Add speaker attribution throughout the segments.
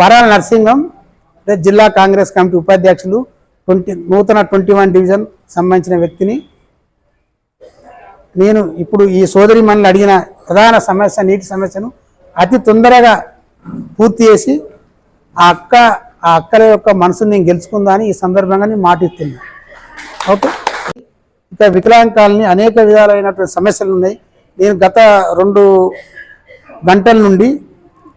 Speaker 1: వరాల నర్సింగం జిల్లా కాంగ్రెస్ కమిటీ ఉపాధ్యక్షులు ట్వంటీ నూతన ట్వంటీ వన్ డివిజన్ సంబంధించిన వ్యక్తిని. నేను ఇప్పుడు ఈ సోదరి మనల్ని అడిగిన ప్రధాన సమస్య నీటి సమస్యను అతి తొందరగా పూర్తి చేసి ఆ అక్క ఆ అక్కల యొక్క మనసుని నేను గెలుచుకుందా అని ఈ సందర్భంగా నేను మాటిస్తున్నా. ఓకే? ఇక వికలాంగాలని అనేక విధాలైనటువంటి సమస్యలు ఉన్నాయి. నేను గత రెండు గంటల నుండి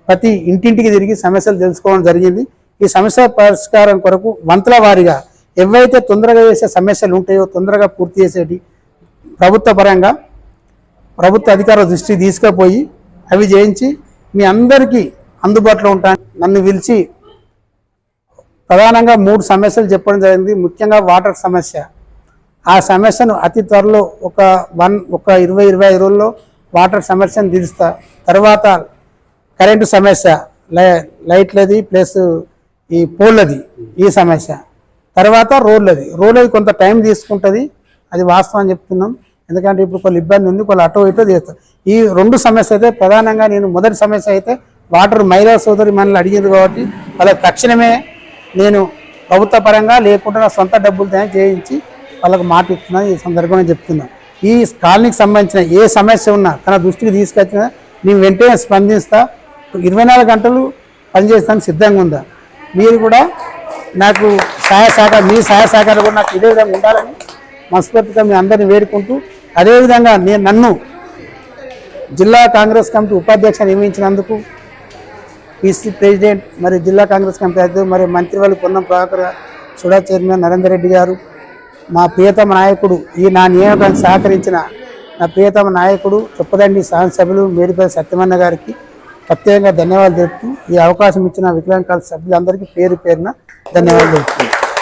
Speaker 1: ప్రతి ఇంటింటికి తిరిగి సమస్యలు తెలుసుకోవడం జరిగింది. ఈ సమస్య పరిష్కారం కొరకు వంతుల వారీగా ఎవైతే తొందరగా చేసే సమస్యలు ఉంటాయో తొందరగా పూర్తి చేసేటి ప్రభుత్వ పరంగా ప్రభుత్వ అధికారుల దృష్టికి తీసుకుపోయి అవి చేయించి మీ అందరికీ అందుబాటులో ఉంటాను నన్ను పిలిచి ప్రధానంగా మూడు సమస్యలు చెప్పడం జరిగింది. ముఖ్యంగా వాటర్ సమస్య. ఆ సమస్యను అతి త్వరలో ఒక వన్ ఒక ఇరవై ఇరవై ఐదు రోజుల్లో వాటర్ సమస్యను తీరుస్తా తర్వాత కరెంటు సమస్య లై లైట్లది ప్లస్ ఈ పోల్లది ఈ సమస్య. తర్వాత రోడ్లది. రోడ్లది కొంత టైం తీసుకుంటుంది. అది వాస్తవం చెప్తున్నాం. ఎందుకంటే ఇప్పుడు కొన్ని ఇబ్బంది ఉంది కొన్ని అటో ఇటో చేస్తాం ఈ రెండు సమస్య అయితే ప్రధానంగా నేను మొదటి సమస్య అయితే వాటర్ మహిళా సోదరి మనల్ని అడిగింది కాబట్టి వాళ్ళకి తక్షణమే నేను ప్రభుత్వ పరంగా లేకుండా నా సొంత డబ్బులతో చేయించి వాళ్ళకి మాట ఇస్తున్నాను ఈ సందర్భంగా చెప్తున్నా. ఈ కాలనీకి సంబంధించిన ఏ సమస్య ఉన్నా తన దృష్టికి తీసుకొచ్చినా నేను వెంటనే స్పందిస్తా. ఇరవై నాలుగు గంటలు పనిచేస్తానికి సిద్ధంగా ఉందా? మీరు కూడా నాకు సహాయ సహకారం మీ సహాయ సహకారం కూడా నాకు ఇదే విధంగా ఉండాలని మనస్ఫూర్తిగా మీ అందరిని వేడుకుంటూ అదేవిధంగా నేను నన్ను జిల్లా కాంగ్రెస్ కమిటీ ఉపాధ్యక్ష నియమించినందుకు పీసీ ప్రెసిడెంట్ మరి జిల్లా కాంగ్రెస్ కమిటీ అధ్యక్షుడు మరి మంత్రివర్గ పొన్నం ప్రభాకర్ సుడా చైర్మన్ నరేందర్ రెడ్డి గారు మా ప్రియతమ నాయకుడు ఈ నా నియామకానికి సహకరించిన నా ప్రియతమ నాయకుడు చొప్పదండి శాసనసభ్యులు మేడిపల్లి సత్యమన్న గారికి ప్రత్యేకంగా ధన్యవాదాలు తెలుపుతూ ఈ అవకాశం ఇచ్చిన వికలాంగాల సభ్యులందరికీ పేరు పేరున ధన్యవాదాలు తెలుపుతున్నాను